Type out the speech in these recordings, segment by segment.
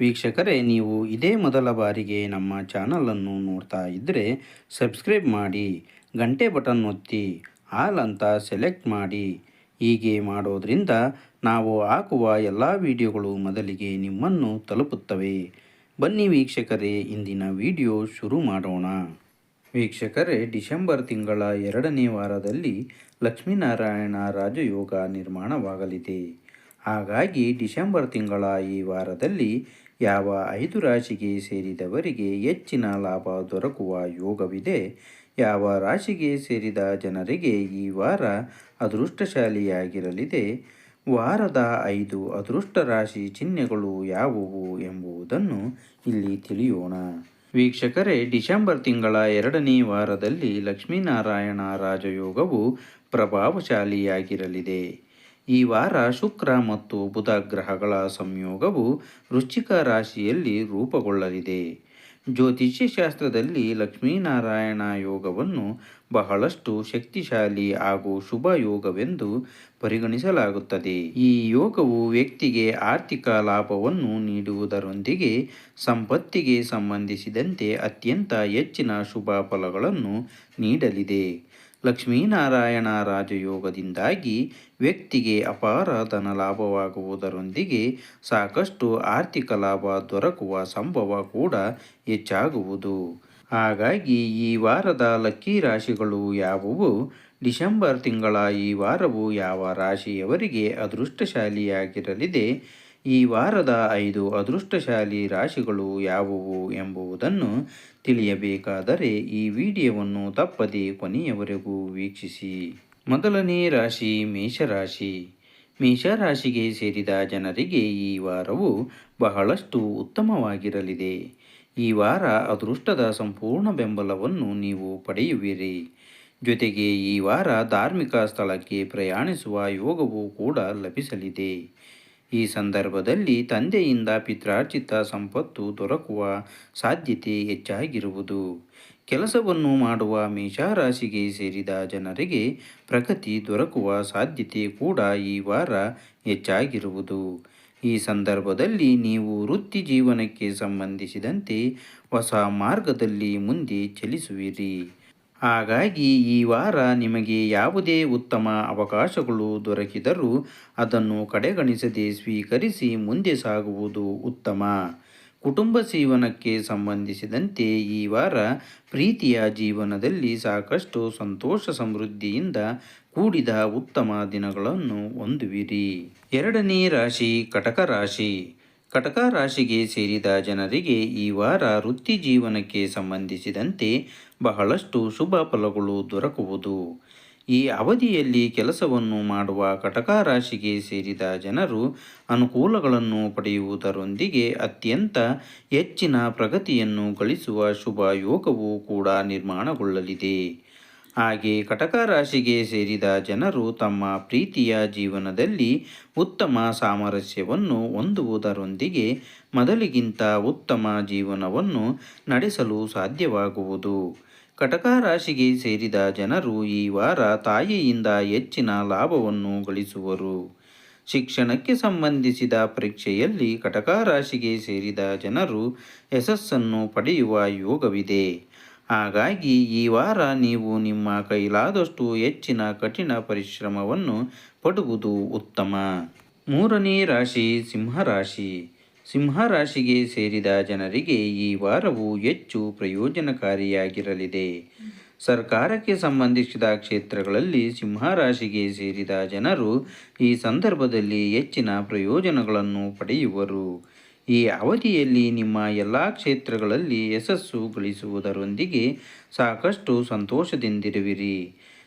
ವೀಕ್ಷಕರೇ, ನೀವು ಇದೇ ಮೊದಲ ಬಾರಿಗೆ ನಮ್ಮ ಚಾನಲನ್ನು ನೋಡ್ತಾ ಇದ್ದರೆ ಸಬ್ಸ್ಕ್ರೈಬ್ ಮಾಡಿ, ಗಂಟೆ ಬಟನ್ ಒತ್ತಿ, ಆಲ್ ಅಂತ ಸೆಲೆಕ್ಟ್ ಮಾಡಿ. ಹೀಗೆ ಮಾಡೋದರಿಂದ ನಾವು ಹಾಕುವ ಎಲ್ಲ ವಿಡಿಯೋಗಳು ಮೊದಲಿಗೆ ನಿಮ್ಮನ್ನು ತಲುಪುತ್ತವೆ. ಬನ್ನಿ ವೀಕ್ಷಕರೇ, ಇಂದಿನ ವಿಡಿಯೋ ಶುರು ಮಾಡೋಣ. ವೀಕ್ಷಕರೇ, ಡಿಸೆಂಬರ್ ತಿಂಗಳ ಎರಡನೇ ವಾರದಲ್ಲಿ ಲಕ್ಷ್ಮೀನಾರಾಯಣ ರಾಜಯೋಗ ನಿರ್ಮಾಣವಾಗಲಿದೆ. ಹಾಗಾಗಿ ಡಿಸೆಂಬರ್ ತಿಂಗಳ ಈ ವಾರದಲ್ಲಿ ಯಾವ ಐದು ರಾಶಿಗೆ ಸೇರಿದವರಿಗೆ ಹೆಚ್ಚಿನ ಲಾಭ ದೊರಕುವ ಯೋಗವಿದೆ. ಯಾವ ರಾಶಿಗೆ ಸೇರಿದ ಜನರಿಗೆ ಈ ವಾರ ಅದೃಷ್ಟಶಾಲಿಯಾಗಿರಲಿದೆ. ವಾರದ ಐದು ಅದೃಷ್ಟ ರಾಶಿ ಚಿಹ್ನೆಗಳು ಯಾವುವು ಎಂಬುದನ್ನು ಇಲ್ಲಿ ತಿಳಿಯೋಣ. ವೀಕ್ಷಕರೇ, ಡಿಸೆಂಬರ್ ತಿಂಗಳ ಎರಡನೇ ವಾರದಲ್ಲಿ ಲಕ್ಷ್ಮೀನಾರಾಯಣ ರಾಜಯೋಗವು ಪ್ರಭಾವಶಾಲಿಯಾಗಿರಲಿದೆ. ಈ ವಾರ ಶುಕ್ರ ಮತ್ತು ಬುಧ ಗ್ರಹಗಳ ಸಂಯೋಗವು ವೃಶ್ಚಿಕ ರಾಶಿಯಲ್ಲಿ ರೂಪುಗೊಳ್ಳಲಿದೆ. ಜ್ಯೋತಿಷ್ಯ ಶಾಸ್ತ್ರದಲ್ಲಿ ಲಕ್ಷ್ಮೀನಾರಾಯಣ ಯೋಗವನ್ನು ಬಹಳಷ್ಟು ಶಕ್ತಿಶಾಲಿ ಹಾಗೂ ಶುಭ ಯೋಗವೆಂದು ಪರಿಗಣಿಸಲಾಗುತ್ತದೆ. ಈ ಯೋಗವು ವ್ಯಕ್ತಿಗೆ ಆರ್ಥಿಕ ಲಾಭವನ್ನು ನೀಡುವುದರೊಂದಿಗೆ ಸಂಪತ್ತಿಗೆ ಸಂಬಂಧಿಸಿದಂತೆ ಅತ್ಯಂತ ಹೆಚ್ಚಿನ ಶುಭ ಫಲಗಳನ್ನು ನೀಡಲಿದೆ. ಲಕ್ಷ್ಮೀನಾರಾಯಣ ರಾಜಯೋಗದಿಂದಾಗಿ ವ್ಯಕ್ತಿಗೆ ಅಪಾರ ಧನ ಲಾಭವಾಗುವುದರೊಂದಿಗೆ ಸಾಕಷ್ಟು ಆರ್ಥಿಕ ಲಾಭ ದೊರಕುವ ಸಂಭವ ಕೂಡ ಹೆಚ್ಚಾಗುವುದು. ಹಾಗಾಗಿ ಈ ವಾರದ ಲಕ್ಕಿ ರಾಶಿಗಳು ಯಾವುವು? ಡಿಸೆಂಬರ್ ತಿಂಗಳ ಈ ವಾರವು ಯಾವ ರಾಶಿಯವರಿಗೆ ಅದೃಷ್ಟಶಾಲಿಯಾಗಿರಲಿದೆ? ಈ ವಾರದ ಐದು ಅದೃಷ್ಟಶಾಲಿ ರಾಶಿಗಳು ಯಾವುವು ಎಂಬುದನ್ನು ತಿಳಿಯಬೇಕಾದರೆ ಈ ವಿಡಿಯೋವನ್ನು ತಪ್ಪದೆ ಕೊನೆಯವರೆಗೂ ವೀಕ್ಷಿಸಿ. ಮೊದಲನೇ ರಾಶಿ ಮೇಷರಾಶಿ. ಮೇಷರಾಶಿಗೆ ಸೇರಿದ ಜನರಿಗೆ ಈ ವಾರವು ಬಹಳಷ್ಟು ಉತ್ತಮವಾಗಿರಲಿದೆ. ಈ ವಾರ ಅದೃಷ್ಟದ ಸಂಪೂರ್ಣ ಬೆಂಬಲವನ್ನು ನೀವು ಪಡೆಯುವಿರಿ. ಜೊತೆಗೆ ಈ ವಾರ ಧಾರ್ಮಿಕ ಸ್ಥಳಕ್ಕೆ ಪ್ರಯಾಣಿಸುವ ಯೋಗವೂ ಕೂಡ ಲಭಿಸಲಿದೆ. ಈ ಸಂದರ್ಭದಲ್ಲಿ ತಂದೆಯಿಂದ ಪಿತ್ರಾರ್ಜಿತ ಸಂಪತ್ತು ದೊರಕುವ ಸಾಧ್ಯತೆ ಹೆಚ್ಚಾಗಿರುವುದು. ಕೆಲಸವನ್ನು ಮಾಡುವ ಮೇಷರಾಶಿಗೆ ಸೇರಿದ ಜನರಿಗೆ ಪ್ರಗತಿ ದೊರಕುವ ಸಾಧ್ಯತೆ ಕೂಡ ಈ ವಾರ ಹೆಚ್ಚಾಗಿರುವುದು. ಈ ಸಂದರ್ಭದಲ್ಲಿ ನೀವು ವೃತ್ತಿ ಜೀವನಕ್ಕೆ ಸಂಬಂಧಿಸಿದಂತೆ ಹೊಸ ಮಾರ್ಗದಲ್ಲಿ ಮುಂದೆ ಚಲಿಸುವಿರಿ. ಹಾಗಾಗಿ ಈ ವಾರ ನಿಮಗೆ ಯಾವುದೇ ಉತ್ತಮ ಅವಕಾಶಗಳು ದೊರಕಿದರೂ ಅದನ್ನು ಕಡೆಗಣಿಸದೆ ಸ್ವೀಕರಿಸಿ ಮುಂದೆ ಸಾಗುವುದು ಉತ್ತಮ. ಕುಟುಂಬ ಜೀವನಕ್ಕೆ ಸಂಬಂಧಿಸಿದಂತೆ ಈ ವಾರ ಪ್ರೀತಿಯ ಜೀವನದಲ್ಲಿ ಸಾಕಷ್ಟು ಸಂತೋಷ ಸಮೃದ್ಧಿಯಿಂದ ಕೂಡಿದ ಉತ್ತಮ ದಿನಗಳನ್ನು ಹೊಂದುವಿರಿ. ಎರಡನೇ ರಾಶಿ, ಕಟಕ ರಾಶಿ. ಕಟಕ ರಾಶಿಗೆ ಸೇರಿದ ಜನರಿಗೆ ಈ ವಾರ ವೃತ್ತಿ ಜೀವನಕ್ಕೆ ಸಂಬಂಧಿಸಿದಂತೆ ಬಹಳಷ್ಟು ಶುಭ ಫಲಗಳು ದೊರಕುವುದು. ಈ ಅವಧಿಯಲ್ಲಿ ಕೆಲಸವನ್ನು ಮಾಡುವ ಕಟಕ ರಾಶಿಗೆ ಸೇರಿದ ಜನರು ಅನುಕೂಲಗಳನ್ನು ಪಡೆಯುವುದರೊಂದಿಗೆ ಅತ್ಯಂತ ಹೆಚ್ಚಿನ ಪ್ರಗತಿಯನ್ನು ಗಳಿಸುವ ಶುಭ ಯೋಗವೂ ಕೂಡ ನಿರ್ಮಾಣಗೊಳ್ಳಲಿದೆ. ಹಾಗೆ ಕಟಕ ರಾಶಿಗೆ ಸೇರಿದ ಜನರು ತಮ್ಮ ಪ್ರೀತಿಯ ಜೀವನದಲ್ಲಿ ಉತ್ತಮ ಸಾಮರಸ್ಯವನ್ನು ಹೊಂದುವುದರೊಂದಿಗೆ ಮೊದಲಿಗಿಂತ ಉತ್ತಮ ಜೀವನವನ್ನು ನಡೆಸಲು ಸಾಧ್ಯವಾಗುವುದು. ಕಟಕ ರಾಶಿಗೆ ಸೇರಿದ ಜನರು ಈ ವಾರ ತಾಯಿಯಿಂದ ಹೆಚ್ಚಿನ ಲಾಭವನ್ನು ಗಳಿಸುವರು. ಶಿಕ್ಷಣಕ್ಕೆ ಸಂಬಂಧಿಸಿದ ಪರೀಕ್ಷೆಯಲ್ಲಿ ಕಟಕ ರಾಶಿಗೆ ಸೇರಿದ ಜನರು ಯಶಸ್ಸನ್ನು ಪಡೆಯುವ ಯೋಗವಿದೆ. ಹಾಗಾಗಿ ಈ ವಾರ ನೀವು ನಿಮ್ಮ ಕೈಲಾದಷ್ಟು ಹೆಚ್ಚಿನ ಕಠಿಣ ಪರಿಶ್ರಮವನ್ನು ಪಡುವುದು ಉತ್ತಮ. ಮೂರನೇ ರಾಶಿ ಸಿಂಹರಾಶಿ. ಸಿಂಹರಾಶಿಗೆ ಸೇರಿದ ಜನರಿಗೆ ಈ ವಾರವು ಹೆಚ್ಚು ಪ್ರಯೋಜನಕಾರಿಯಾಗಿರಲಿದೆ. ಸರ್ಕಾರಕ್ಕೆ ಸಂಬಂಧಿಸಿದ ಕ್ಷೇತ್ರಗಳಲ್ಲಿ ಸಿಂಹರಾಶಿಗೆ ಸೇರಿದ ಜನರು ಈ ಸಂದರ್ಭದಲ್ಲಿ ಹೆಚ್ಚಿನ ಪ್ರಯೋಜನಗಳನ್ನು ಪಡೆಯುವರು. ಈ ಅವಧಿಯಲ್ಲಿ ನಿಮ್ಮ ಎಲ್ಲ ಕ್ಷೇತ್ರಗಳಲ್ಲಿ ಯಶಸ್ಸು ಗಳಿಸುವುದರೊಂದಿಗೆ ಸಾಕಷ್ಟು ಸಂತೋಷದಿಂದಿರುವಿರಿ.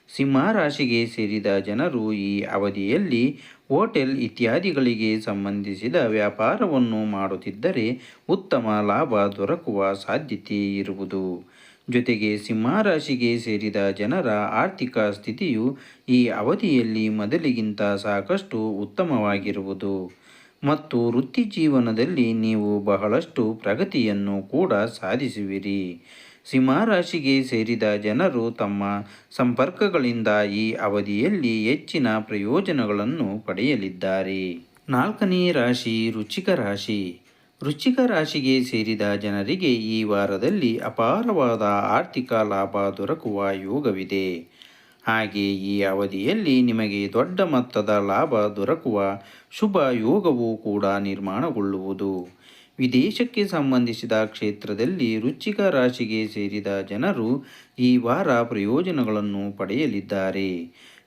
ಸಿಂಹರಾಶಿಗೆ ಸೇರಿದ ಜನರು ಈ ಅವಧಿಯಲ್ಲಿ ಹೋಟೆಲ್ ಇತ್ಯಾದಿಗಳಿಗೆ ಸಂಬಂಧಿಸಿದ ವ್ಯಾಪಾರವನ್ನು ಮಾಡುತ್ತಿದ್ದರೆ ಉತ್ತಮ ಲಾಭ ದೊರಕುವ ಸಾಧ್ಯತೆ ಇರುವುದು. ಜೊತೆಗೆ ಸಿಂಹರಾಶಿಗೆ ಸೇರಿದ ಜನರ ಆರ್ಥಿಕ ಸ್ಥಿತಿಯು ಈ ಅವಧಿಯಲ್ಲಿ ಮೊದಲಿಗಿಂತ ಸಾಕಷ್ಟು ಉತ್ತಮವಾಗಿರುವುದು. ಮತ್ತು ವೃತ್ತಿ ಜೀವನದಲ್ಲಿ ನೀವು ಬಹಳಷ್ಟು ಪ್ರಗತಿಯನ್ನು ಕೂಡ ಸಾಧಿಸುವಿರಿ. ಸಿಂಹರಾಶಿಗೆ ಸೇರಿದ ಜನರು ತಮ್ಮ ಸಂಪರ್ಕಗಳಿಂದ ಈ ಅವಧಿಯಲ್ಲಿ ಹೆಚ್ಚಿನ ಪ್ರಯೋಜನಗಳನ್ನು ಪಡೆಯಲಿದ್ದಾರೆ. ನಾಲ್ಕನೇ ರಾಶಿ ರುಚಿಕ ರಾಶಿ. ರುಚಿಕ ರಾಶಿಗೆ ಸೇರಿದ ಜನರಿಗೆ ಈ ವಾರದಲ್ಲಿ ಅಪಾರವಾದ ಆರ್ಥಿಕ ಲಾಭ ದೊರಕುವ ಯೋಗವಿದೆ. ಹಾಗೆ ಈ ಅವಧಿಯಲ್ಲಿ ನಿಮಗೆ ದೊಡ್ಡ ಮೊತ್ತದ ಲಾಭ ದೊರಕುವ ಶುಭ ಯೋಗವೂ ಕೂಡ ನಿರ್ಮಾಣಗೊಳ್ಳುವುದು. ವಿದೇಶಕ್ಕೆ ಸಂಬಂಧಿಸಿದ ಕ್ಷೇತ್ರದಲ್ಲಿ ರುಚಿಕ ರಾಶಿಗೆ ಸೇರಿದ ಜನರು ಈ ವಾರ ಪ್ರಯೋಜನಗಳನ್ನು ಪಡೆಯಲಿದ್ದಾರೆ.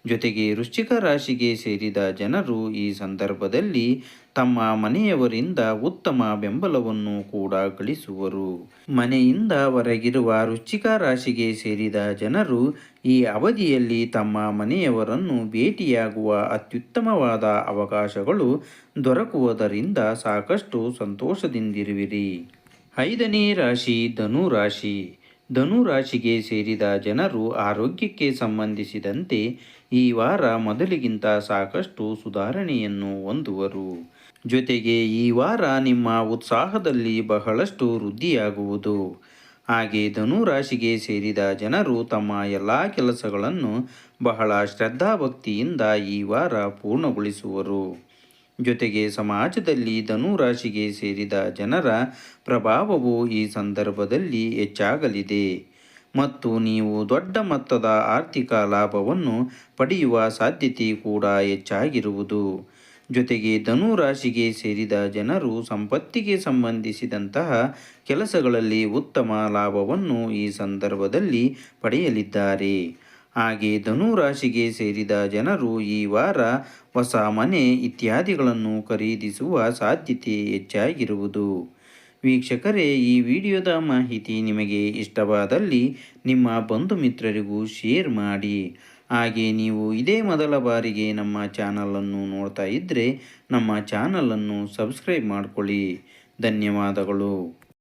ಜೊತೆಗೆ ವೃಶ್ಚಿಕ ರಾಶಿಗೆ ಸೇರಿದ ಜನರು ಈ ಸಂದರ್ಭದಲ್ಲಿ ತಮ್ಮ ಮನೆಯವರಿಂದ ಉತ್ತಮ ಬೆಂಬಲವನ್ನು ಕೂಡ ಗಳಿಸುವರು. ಮನೆಯಿಂದ ಹೊರಗಿರುವ ರುಚಿಕ ರಾಶಿಗೆ ಸೇರಿದ ಜನರು ಈ ಅವಧಿಯಲ್ಲಿ ತಮ್ಮ ಮನೆಯವರನ್ನು ಭೇಟಿಯಾಗುವ ಅತ್ಯುತ್ತಮವಾದ ಅವಕಾಶಗಳು ದೊರಕುವುದರಿಂದ ಸಾಕಷ್ಟು ಸಂತೋಷದಿಂದಿರುವಿರಿ. ಐದನೇ ರಾಶಿ ಧನು ರಾಶಿ. ಧನು ರಾಶಿಗೆ ಸೇರಿದ ಜನರು ಆರೋಗ್ಯಕ್ಕೆ ಸಂಬಂಧಿಸಿದಂತೆ ಈ ವಾರ ಮೊದಲಿಗಿಂತ ಸಾಕಷ್ಟು ಸುಧಾರಣೆಯನ್ನು ಹೊಂದುವರು. ಜೊತೆಗೆ ಈ ವಾರ ನಿಮ್ಮ ಉತ್ಸಾಹದಲ್ಲಿ ಬಹಳಷ್ಟು ವೃದ್ಧಿಯಾಗುವುದು. ಹಾಗೆ ಧನುರಾಶಿಗೆ ಸೇರಿದ ಜನರು ತಮ್ಮ ಎಲ್ಲ ಕೆಲಸಗಳನ್ನು ಬಹಳ ಶ್ರದ್ಧಾಭಕ್ತಿಯಿಂದ ಈ ವಾರ ಪೂರ್ಣಗೊಳಿಸುವರು. ಜೊತೆಗೆ ಸಮಾಜದಲ್ಲಿ ಧನುರಾಶಿಗೆ ಸೇರಿದ ಜನರ ಪ್ರಭಾವವು ಈ ಸಂದರ್ಭದಲ್ಲಿ ಹೆಚ್ಚಾಗಲಿದೆ. ಮತ್ತು ನೀವು ದೊಡ್ಡ ಮೊತ್ತದ ಆರ್ಥಿಕ ಲಾಭವನ್ನು ಪಡೆಯುವ ಸಾಧ್ಯತೆ ಕೂಡ ಹೆಚ್ಚಾಗಿರುವುದು. ಜೊತೆಗೆ ಧನು ರಾಶಿಗೆ ಸೇರಿದ ಜನರು ಸಂಪತ್ತಿಗೆ ಸಂಬಂಧಿಸಿದಂತಹ ಕೆಲಸಗಳಲ್ಲಿ ಉತ್ತಮ ಲಾಭವನ್ನು ಈ ಸಂದರ್ಭದಲ್ಲಿ ಪಡೆಯಲಿದ್ದಾರೆ. ಹಾಗೆ ಧನು ರಾಶಿಗೆ ಸೇರಿದ ಜನರು ಈ ವಾರ ಹೊಸ ಮನೆ ಇತ್ಯಾದಿಗಳನ್ನು ಖರೀದಿಸುವ ಸಾಧ್ಯತೆ ಹೆಚ್ಚಾಗಿರುವುದು. ವೀಕ್ಷಕರೇ, ಈ ವಿಡಿಯೋದ ಮಾಹಿತಿ ನಿಮಗೆ ಇಷ್ಟವಾದಲ್ಲಿ ನಿಮ್ಮ ಬಂಧು ಮಿತ್ರರಿಗೂ ಶೇರ್ ಮಾಡಿ. ಹಾಗೆ ನೀವು ಇದೇ ಮೊದಲ ಬಾರಿಗೆ ನಮ್ಮ ಚಾನಲನ್ನು ನೋಡ್ತಾ ಇದ್ದರೆ ನಮ್ಮ ಚಾನಲನ್ನು ಸಬ್ಸ್ಕ್ರೈಬ್ ಮಾಡಿಕೊಳ್ಳಿ. ಧನ್ಯವಾದಗಳು.